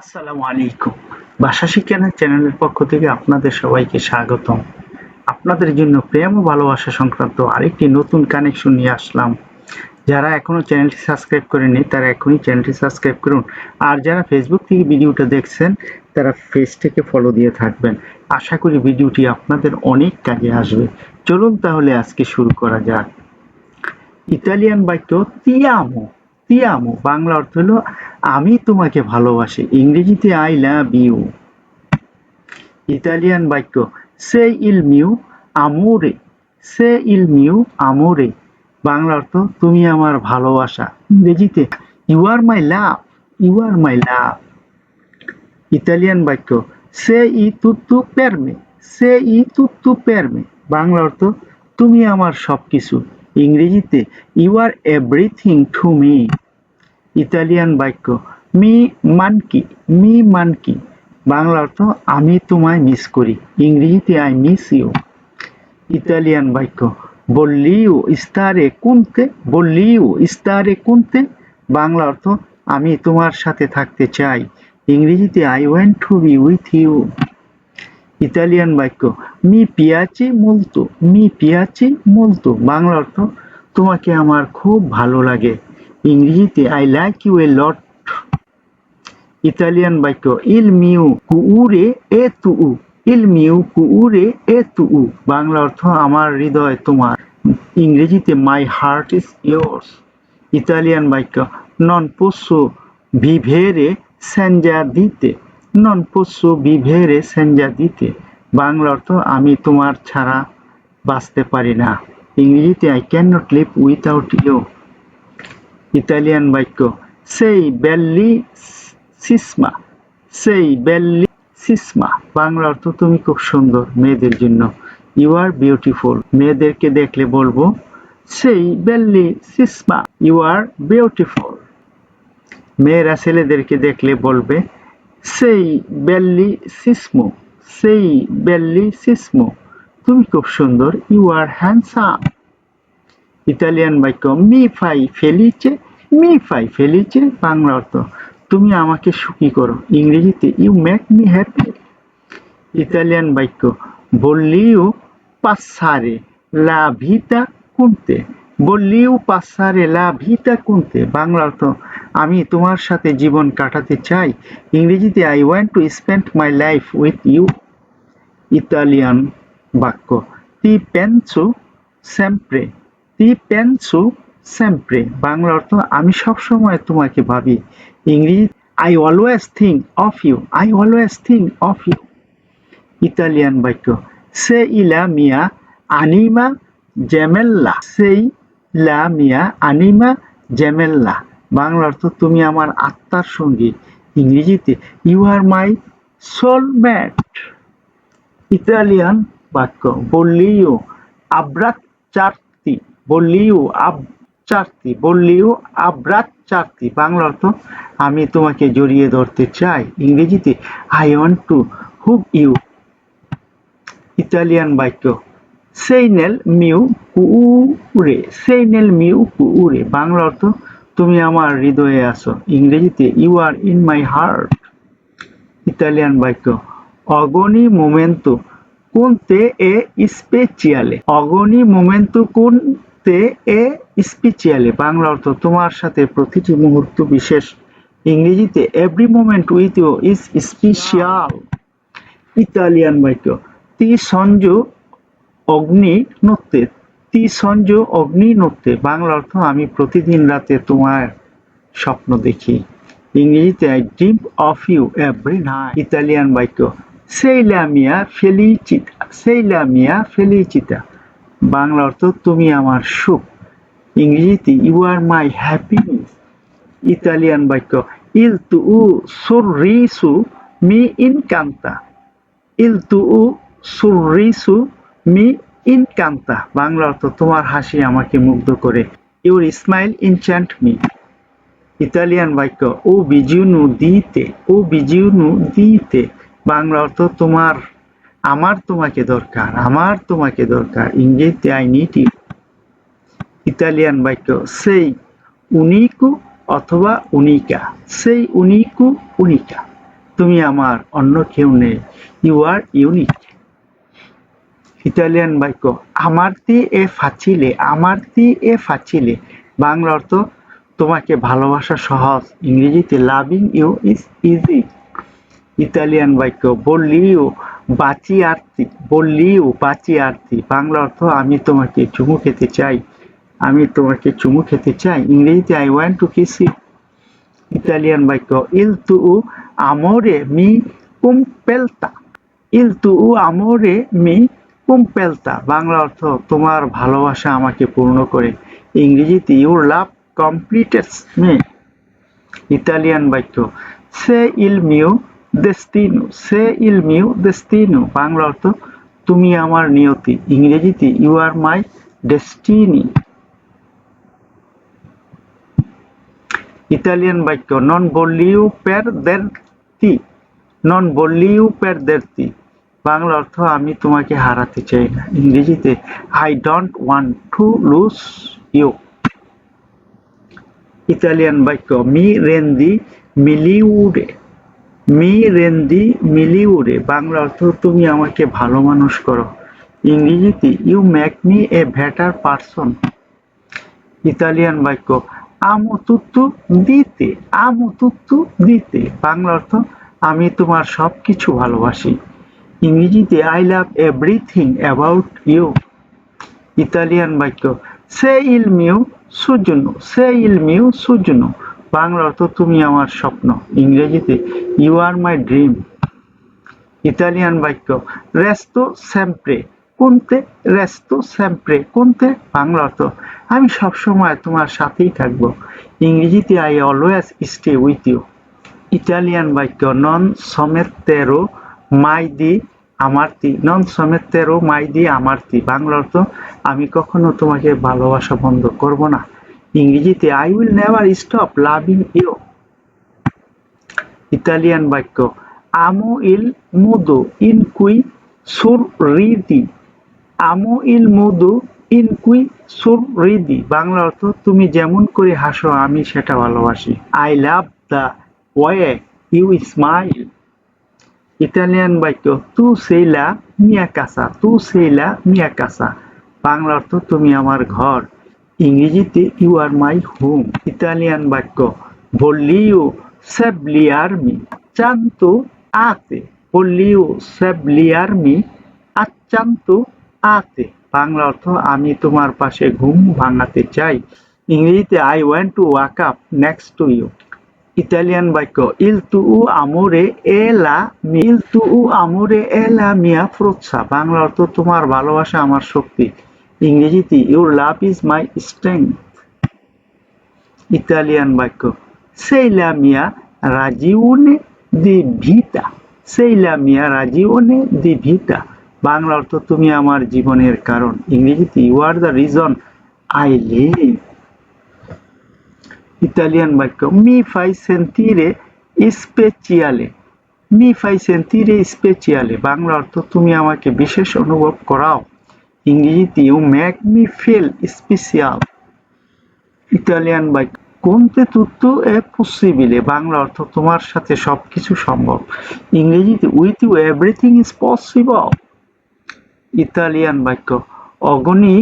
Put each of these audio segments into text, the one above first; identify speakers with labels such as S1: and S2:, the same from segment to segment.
S1: আসসালামু আলাইকুম। ভাষা শিক্ষানের চ্যানেলের পক্ষ থেকে আপনাদের সবাইকে স্বাগতম। আপনাদের জন্য প্রেম ও ভালোবাসা সংক্রান্ত আরেকটি নতুন কানেকশন নিয়ে আসলাম। যারা এখনও চ্যানেলটি সাবস্ক্রাইব করেননি, তারা এখনই চ্যানেলটি সাবস্ক্রাইব করুন। আর যারা ফেসবুক থেকে ভিডিওটা দেখছেন, তারা পেজটাকে ফলো দিয়ে থাকবেন। আশা করি ভিডিওটি আপনাদের অনেক কাজে আসবে। চলুন তাহলে আজকে শুরু করা যাক। ইতালিয়ান বাক্য তিয়ামো তিয়ামো বাংলা অর্থ হলো, আমি তোমাকে ভালোবাসি। ইংরেজিতে আই লাভ ইউ ইতালিয়ান বাক্য, সে ইল মিউ আমোরে, সে ইল মিউ আমোরে। বাংলা অর্থ, তুমি আমার ভালোবাসা। ইংরেজিতে you are my love you are my love Italian বাক্য, সে ই তুত্তু পেরমে, সে ই তুত্তু পেরমে। বাংলা অর্থ, তুমি আমার সবকিছু। ইংরেজিতে you are everything to me Italian বাক্য, মি মানকি মি মানকি। বাংলা অর্থ, আমি তোমায় মিস করি। ইংরেজিতে আই মিস ইউ ইতালিয়ান বাক্য বললিও ইস্তারে কুনতে বললিও ইস্তারে কুনতে। বাংলা অর্থ, আমি তোমার সাথে থাকতে চাই। ইংরেজিতে I want to be with you Italian বাক্য, মি পিয়াচি মলতো, মি পিয়াচি মলতো। বাংলা অর্থ, তোমাকে আমার খুব ভালো লাগে। ইংরেজিতে, I like you a lot. Italian বাক্য, ইল মিউ কুউরে এ তু উ। ইল মিউ কুউরে এ তু বাংলা অর্থ, আমার হৃদয় তোমার। ইংরেজিতে, my heart is yours. Italian বাক্য, নন পোসো ভিভেরে সেঞ্জা দিতে। নন পোসো ভিভেরে সেঞ্জা দিতে। বাংলা অর্থ, আমি তোমার ছাড়া বাঁচতে পারি না। ইংরেজিতে I can not live without you Italian বাক্য, সেই বেল্লি সিসমা, সেই বেল্লি সিসমা। বাংলা অর্থ, তুমি খুব সুন্দর মেয়েদের জন্য। ইউ আর বিউটিফুল মেয়েদেরকে দেখলে বলব, সেই বেল্লি সিসমা ইউ আর বিউটিফুল মেয়েরা ছেলেদেরকে দেখলে বলবে সেই বেল্লি সিসমো সেই বেল্লি সিসমো তুমি খুব সুন্দর। ইউ আর হ্যান্ডসাম ইতালিয়ান বাক্য মি ফাই ফেলিচে মি ফাই ফেলিচে বাংলা অর্থ, তুমি আমাকে সুখী করো। ইংরেজিতে you make me happy Italian বাক্য বললিও পাসারে লা ভিতা কুনতে বললিও পাসারে লা ভিতা কুনতে বাংলা অর্থ আমি তোমার সাথে জীবন কাটাতে চাই। ইংরেজিতে I want to spend my life with you Italian বাক্য। তি পেনসো সেম্প্রে তি পেনসো সেম্প্রে বাংলা অর্থ, আমি সবসময় তোমাকে ভাবি। ইংরেজি I always think of you I always think of you Italian বাক্য। সে ইলা মিয়া আনিমা জেমেল্লা সেই লা মিয়া আনিমা জেমেল্লা বাংলা অর্থ তুমি আমার আত্মার সঙ্গী। ইংরেজিতে you are my soulmate Italian বাক্য, বললিও আব্রাত চারতি বললিও আব চারতি বললিও আব্রাত চারতি বাংলা অর্থ, আমি তোমাকে জড়িয়ে ধরতে চাই। ইংরেজিতে I want to hug you Italian বাক্য সেইনেল মিউ কুউরে সেইনেল মিউ কুউরে বাংলা অর্থ তুমি আমার হৃদয়ে আছো। ইংরেজিতে you are in my heart Italian বাক্য অগনি মোমেন্তো কোনতে এ স্পেচিয়ালে? অগনি মোমেন্তো কোনতে এ স্পেচিয়ালে? বাংলা অর্থ, তোমার সাথে প্রতিটি মুহূর্ত বিশেষ। ইংরেজিতে every moment with you is special Italian বাক্য, তি সঞ্জ অগ্নি নত্যে তি সঞ্জ অগ্নি নত্যে। বাংলা অর্থ, আমি প্রতিদিন রাতে তোমার স্বপ্ন দেখি। ইংরেজিতে I dream of you every night Italian বাক্য সেই লামিয়া ফেলিচিতা সেই লামিয়া ফেলিচিতা বাংলা অর্থ, তুমি আমার সুখ. ইংরেজিতে you are my happiness Italian বাক্য ইল তু উ সুরিসু মি ইনকান্তা ইল তু উ সুরিসু মি ইনকান্তা বাংলা অর্থ তোমার হাসি আমাকে মুগ্ধ করে। Your smile enchant me. Italian বাক্য, ও বিজিউনু দিতে, ও বিজিউনু দিতে। বাংলা অর্থ তোমার, আমার তোমাকে দরকার, আমার তোমাকে দরকার। ইংরেজিতে আই নিড ইউ। ইতালিয়ান বাক্য, সেই উনিকু অথবা উনিকা, সেই উনিকু উনিকা। তুমি আমার, অন্য কেউ নেই। You R unique. ইতালিয়ান বাক্য আমারতি এ ফাচিলে, আমারতি এ ফাচিলে। বাংলা অর্থ, তোমাকে ভালোবাসা সহজ। ইংরেজিতে loving you is easy Italian বাক্য বললিও বাচি আরতি বললিও বাচি আরতি বাংলা অর্থ, আমি তোমাকে চুমু খেতে চাই। আমি তোমাকে চুমু খেতে চাই। ইংরেজিতে I want to kiss you Italian বাক্য ইল তু আমরে মি কুম্পেলতা ইল তু আমরে মি কুম্পেলতা বাংলা অর্থ, তোমার ভালোবাসা আমাকে পূর্ণ করে। ইংরেজিতে your love completes me Italian বাক্য সে ইল মিউ দেস্তিনু সে ইল মিউ দেস্তিনু বাংলা অর্থ, তুমি আমার নিয়তি। ইংরেজিতে you are my destiny Italian বাক্য নন বললিউ পের দেরতি নন বললিউ পের দেরতি বাংলা অর্থ আমি তোমাকে হারাতে চাই না। ইংরেজিতে I don't want to lose you Italian বাক্য মি রেন্দি মিলিউডে মি রেন্দি মিলিউডে বাংলা অর্থ, তুমি আমাকে ভালো মানুষ করো। ইংরেজিতে you make me a better person Italian বাক্য আমু তুত্তু দিতে আমু তুত্তু দিতে বাংলা অর্থ, আমি তোমার সব কিছু ভালোবাসি। ইংরেজিতে I love everything about you Italian বাক্য। সে ইল মিউ সুজনু সে ইল মিউ সুজনু বাংলা অর্থ, তুমি আমার স্বপ্ন ইংরেজিতে you are my dream Italian বাক্য রেস্তো স্যাম্প্রে কোনতে রেস্তো স্যাম্প্রে কোনতে বাংলা অর্থ, আমি সবসময় তোমার সাথেই থাকব ইংরেজিতে I always stay with you Italian বাক্য নন সমেতেরো মাই দি আমারতি, নন সমেতেরো মাই দি আমারতি। বাংলা অর্থ, আমি কখনো তোমাকে ভালোবাসা বন্ধ করব না। ইংরেজিতে I will never stop loving you Italian বাক্য আমো ইল মুদো ইন কুই সুর রিদি আমো ইল মুদো ইন কুই সুর রিদি বাংলা অর্থ, তুমি যেমন করে হাসো, আমি সেটা ভালোবাসি। I love the way you smile Italian বাক্য, তু সেইলা মিয়া কাসা তু সেইলা মিয়া কাসা বাংলা অর্থ, তুমি আমার ঘর। ইংরেজিতে, you are my home. Italian বাক্য বললিও সেবলিয়ারমি চান্তু আতে। বললিও সেবলিয়ারমি আচ্চান্তু আতে। বাংলা অর্থ, আমি তোমার পাশে ঘুম ভাঙাতে চাই। ইংরেজিতে, I want to wake up next to you. Italian বাক্য ইল তু আমরে এলা ইল তু আমোরে এলা মিয়া ফ্রোৎসা বাংলা অর্থ তোমার ভালোবাসা, আমার শক্তি। ইংরেজিতে your love is my strength Italian বাক্য সেইলা মিয়া রাজিউনে দি ভিতা সেইলা মিয়া রাজিউনে দি ভিতা বাংলা অর্থ তুমি আমার জীবনের কারণ। ইংরেজিতে you are the reason I live Italian বাক্য মি ফাই সেন্তিরে স্পেচিয়ালে মি ফাই সেন্তিরে স্পেচিয়ালে বাংলা অর্থ, তুমি আমাকে বিশেষ অনুভব করাও ইংরেজিতে you make me feel special Italian বাক্য, কোনতে তুত্তু এ পসিবিলে বাংলা অর্থ, তোমার সাথে সবকিছু সম্ভব ইংরেজিতে with you everything is possible Italian বাক্য অগনি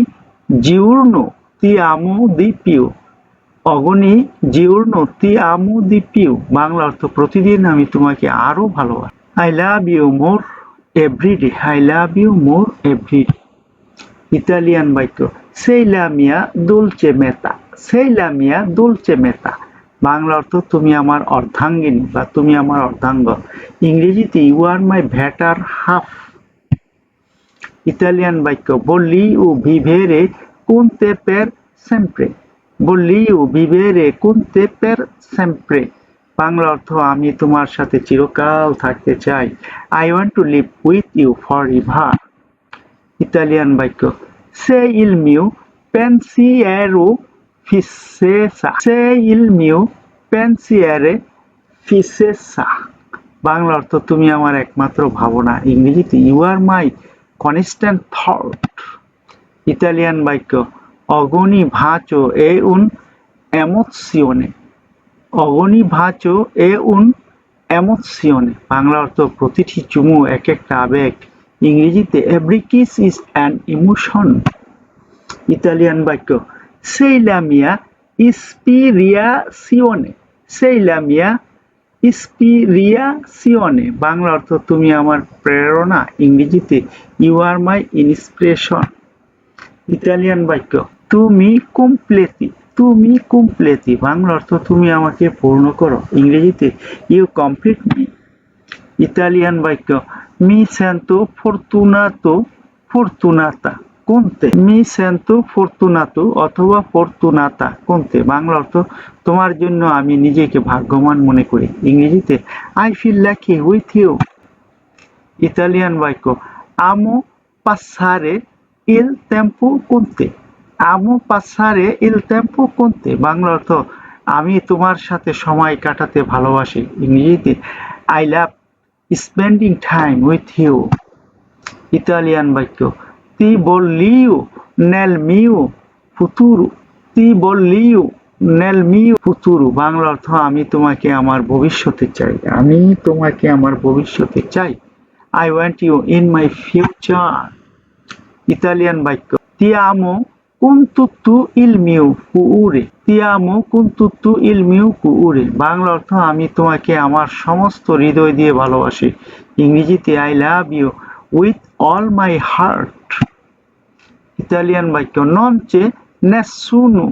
S1: জিউর্ণ তি আমো দি পিউ অগনি জিউর্ণ তি আমো দি পিউ বাংলা অর্থ প্রতিদিন আমি তোমাকে আরও ভালোবাসি। I love you more every day I love you more every day Italian বাক্য। সেইলা মিয়া দুলচে মেতা সেইলা মিয়া দুলচে মেতা বাংলা অর্থ, তুমি আমার অর্ধাঙ্গিনী বা তুমি আমার অর্ধাঙ্গ ইংরেজিতে you are my better half Italian বাক্য। বললি ও ভিভেরে কুনতে পের সেম্প্রে বললি ও ভিভেরে কুনতে পের সেম্প্রে। বাংলা অর্থ, আমি তোমার সাথে চিরকাল থাকতে চাই। I want to live with you for ever Italian বাক্য। সে ইল মিউ pensiero fisesa সে ইল মিউ pensiere fisesa বাংলা অর্থ, তুমি আমার একমাত্র ভাবনা। ইংরেজিতে you are my constant thought Italian বাক্য। অগনি ভাঁচো এ উন এমোসিওনে অগনি ভাঁচো এ উন এমোসিয়নে বাংলা অর্থ প্রতিটি চুমু এক একটা আবেগ। ইংরেজিতে every kiss is an emotion Italian বাক্য সেইলামিয়া ইস্পিরিয়াসিওনে সেইলামিয়া ইস্পিরিয়াসিওনে বাংলা অর্থ, তুমি আমার প্রেরণা। ইংরেজিতে you are my inspiration Italian বাক্য তুমি কমপ্লেতি তুমি কমপ্লেতি বাংলা অর্থ তুমি আমাকে পূর্ণ করো। ইংরেজিতে ইউ কমপ্লিট মি ইতালিয়ান বাক্য মি সেন্তো ফরতুনাতো ফরতুনাতা কোনতে? মি সেন্তো ফরতুনাতো অথবা ফরতুনাতা কোনতে? বাংলা অর্থ, তোমার জন্য আমি নিজেকে ভাগ্যবান মনে করি। ইংরেজিতে I feel lucky with you Italian বাক্য আমো পাসারে ইল টেম্পো কোনতে আমো পাসারে ইল টেম্পো কোনতে? বাংলা অর্থ, আমি তোমার সাথে সময় কাটাতে ভালোবাসি। ইংরেজিতে I love spending time with you Italian বাক্য তি বললিও নেল মিউ ফুতুরু তি বললিও নেল মিউ ফুতুরু বাংলা অর্থ, আমি তোমাকে আমার ভবিষ্যতে চাই। আমি তোমাকে আমার ভবিষ্যতে চাই। I want you in my future Italian বাক্য তি আমো কুন্তুত্তু ইল মিউ কুউরে তি আমো কুন্তুত্তু ইল মিউ কুউরে। বাংলা অর্থ, আমি তোমাকে আমার সমস্ত হৃদয় দিয়ে ভালোবাসি। ইংরেজিতে I love you with all my heart Italian বাক্য, নঞ্চে নেসুনু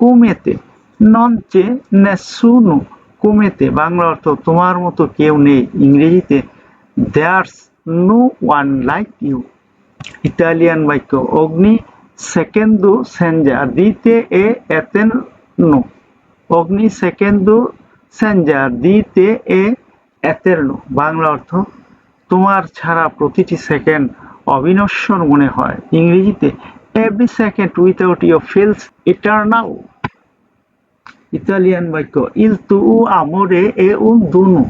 S1: কুমেতে। নঞ্চে নেসুনু কুমেতে। বাংলা অর্থ, তোমার মতো কেউ নেই। ইংরেজিতে there's no one like you Italian বাক্য, অগ্নি সেকেন্ডু সেঞ্জা দিতে এ এতেনো অগ্নি সেকেন্ডু সেঞ্জা দিতে এ এতেরনো। বাংলা অর্থ, তোমার ছাড়া প্রতিটি সেকেন্ড অবিনশ্বর মনে হয়। ইংরেজিতে every second without you feels eternal Italian বাক্য, ইল তু উ আমরে এ উন দুনু।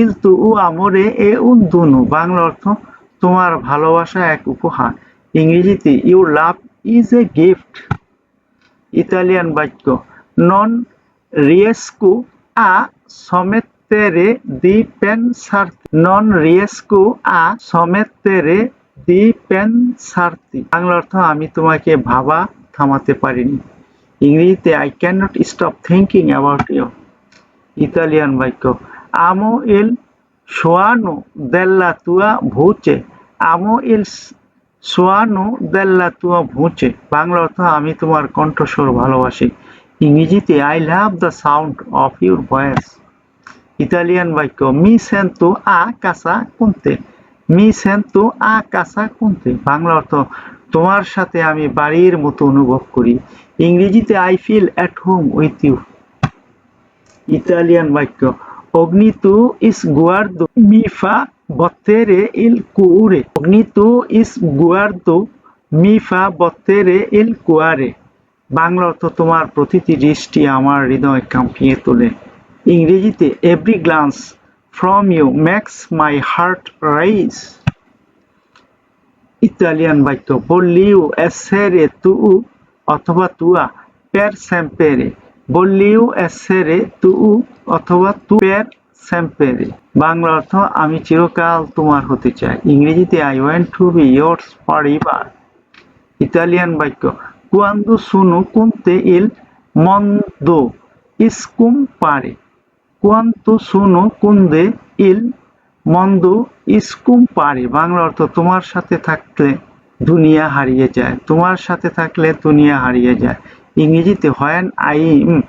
S1: ইল তু উ আমরে এ উন দুনু। বাংলা অর্থ, তোমার ভালোবাসা এক উপহার। ইংরেজিতে your love is a gift Italian বাক্য। নন রিয়েস্কু আ সমেতেরে দি পেনসার্তি নন রিয়েস্কু আ সমেতেরে দি পেনসার্তি বাংলা অর্থ আমি তোমাকে ভাবা থামাতে পারিনি। ইংরেজিতে I can not stop thinking about you Italian বাক্য। আমো ইল সোয়ানো দেল্লা তুয়া ভুচে আমো ইল সোয়ানো দেল্লা তুয়া ভুচে। বাংলা অর্থ, আমি তোমার কণ্ঠস্বর ভালোবাসি। ইংরেজিতে I love the sound of your voice Italian বাক্য মি সেন্তো আ কাসা কুনতে মি সেন্তো আ কাসা কুনতে বাংলা অর্থ, তোমার সাথে আমি বাড়ির মতো অনুভব করি। ইংরেজিতে I feel at home with you Italian বাক্য অগ্নি অগ্নিতু ইস গুয়ার্দো মি বত্তেরে ইল কুউরে অগ্নিতু ইস গুয়ার্দো মি ফা বত্তেরে ইল কুয়ারে বাংলা অর্থ তোমার প্রতিটি দৃষ্টি আমার হৃদয় কাঁপিয়ে তোলে। ইংরেজিতে every glance from you makes my heart rise Italian বাক্য বললিউ এসেরে তু অথবা তুয়া পের স্যাম্পেরে বললিউ এসেরে তু অথবা তু পের স্যাম্পেরে বাংলা অর্থ, আমি চিরকাল তোমার হতে চাই। ইংরেজিতে I want to be yours forever Italian বাক্য কুয়ান্দু সুনু কুনতে ইল মন্দো ইসকুম পারে কুয়ান্তু সুনু কুন্দে ইল মন্দ ইসকুম পারে বাংলা অর্থ, তোমার সাথে থাকলে দুনিয়া হারিয়ে যায়। তোমার সাথে থাকলে দুনিয়া হারিয়ে যায়। ইংরেজিতে when I am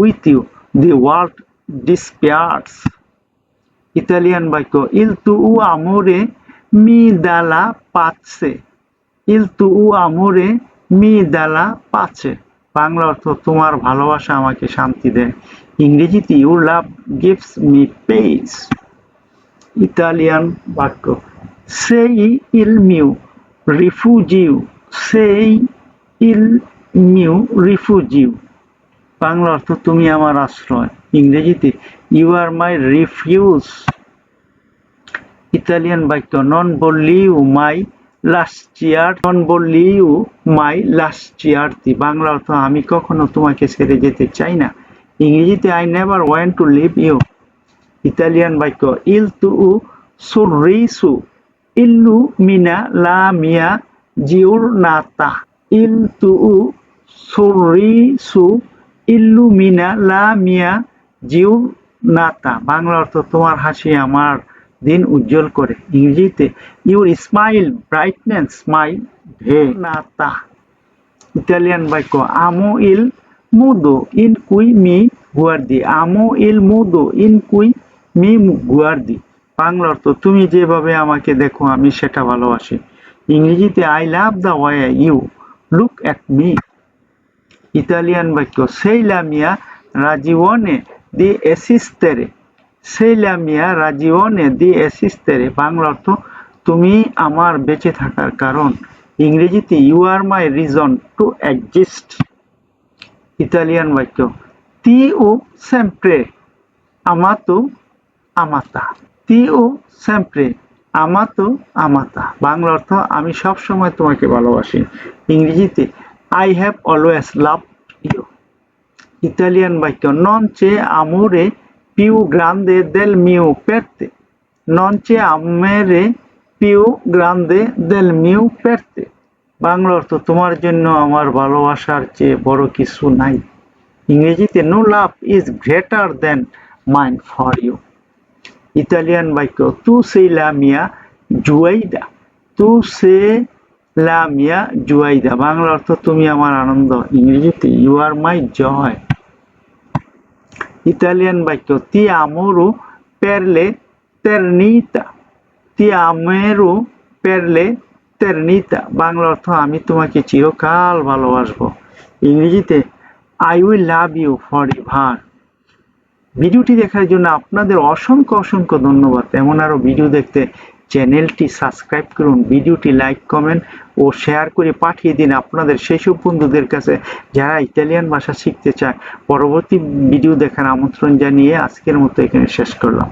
S1: with you the world disappears Italian বাক্য, ইল তু উ আমোরে মি দালা পাচ্ছে। ইল তু উ আমোরে মি দালা পাচ্ছে। বাংলা অর্থ, তোমার ভালোবাসা আমাকে শান্তি দেয়। ইংরেজিতে your love gives me peace Italian বাক্য, সেই ইল মিউ রিফুজিউ, সেই ইল মিউ রিফুজিউ। বাংলা অর্থ, তুমি আমার আশ্রয়। ইংরেজিতে you are my refuge Italian বাক্য নন বললিউ মাই লাস্ট চেয়ার নন বললিউ মাই লাস্ট চেয়ারটি বাংলা অর্থ, আমি কখনো তোমাকে ছেড়ে যেতে চাই না। ইংরেজিতে I never want to leave you Italian বাক্য ইল তু সুরিসু ইল্লু মিনা লা মিয়া জিউর নাতা ইল তু সুরিসু ইল্লু মিনা লা মিয়া জিউর নাতা, বাংলা অর্থ তোমার হাসি আমার দিন উজ্জ্বল করে। ইংরেজিতে ইউর স্মাইল ব্রাইটনেস মাই ভে নাতা, ইতালিয়ান বাক্য আমো ইল মুদো ইন কুই মি গুয়ার্দি আমো ইল মুদো ইন কুই মি গুয়ার্দি বাংলা অর্থ, তুমি যেভাবে আমাকে দেখো, আমি সেটা ভালোবাসি। ইংরেজিতে I love the way you look at me Italian বাক্য সেইলা মিয়া রাজিওনে দি এসিস্তেরে। সেইলা মিয়া রাজিওনে দি এসিস্তেরে। বাংলা অর্থ, তুমি আমার বেঁচে থাকার কারণ। ইংরেজিতে you are my reason to Italian বাক্য, তি ও সেম্প্রে আমাতো আমাতা। তি ও সেম্প্রে আমাতো আমাতা। বাংলা অর্থ, আমি সব সময় তোমাকে ভালোবাসি। ইংরেজিতে I have always love you Italian বাক্য চে আমোরে পিউ গ্রান্দে দেল মিউ পেরতে চে আমেরে পিউ গ্রান্দে দেল মিউ পেরতে বাংলা অর্থ, তোমার জন্য আমার ভালোবাসার চেয়ে বড় কিছু নাই। ইংরেজিতে no love is greater than mine for you Italian বাক্য তু সেই লামিয়া জুয়াইদা তু সে লামিয়া জুয়াইদা বাংলা অর্থ, তুমি আমার আনন্দ। ইংরেজিতে you are my Joy Italian বাক্য তি আমরু পেরলে তেরনিতা তি আমেরু পেরলে তেরনিতা বাংলা অর্থ আমি তোমাকে চিরকাল ভালোবাসবো ইংরেজিতে I will love you forever ভিডিওটি দেখার জন্য আপনাদের অসংখ্য অসংখ্য ধন্যবাদ এমন আরও ভিডিও দেখতে চ্যানেলটি সাবস্ক্রাইব করুন, ভিডিওটি লাইক, কমেন্ট ও শেয়ার করে পাঠিয়ে দিন আপনাদের সেসব বন্ধুদের কাছে যারা ইতালিয়ান ভাষা শিখতে চায়। পরবর্তী ভিডিও দেখার আমন্ত্রণ জানিয়ে আজকের মতো এখানে শেষ করলাম।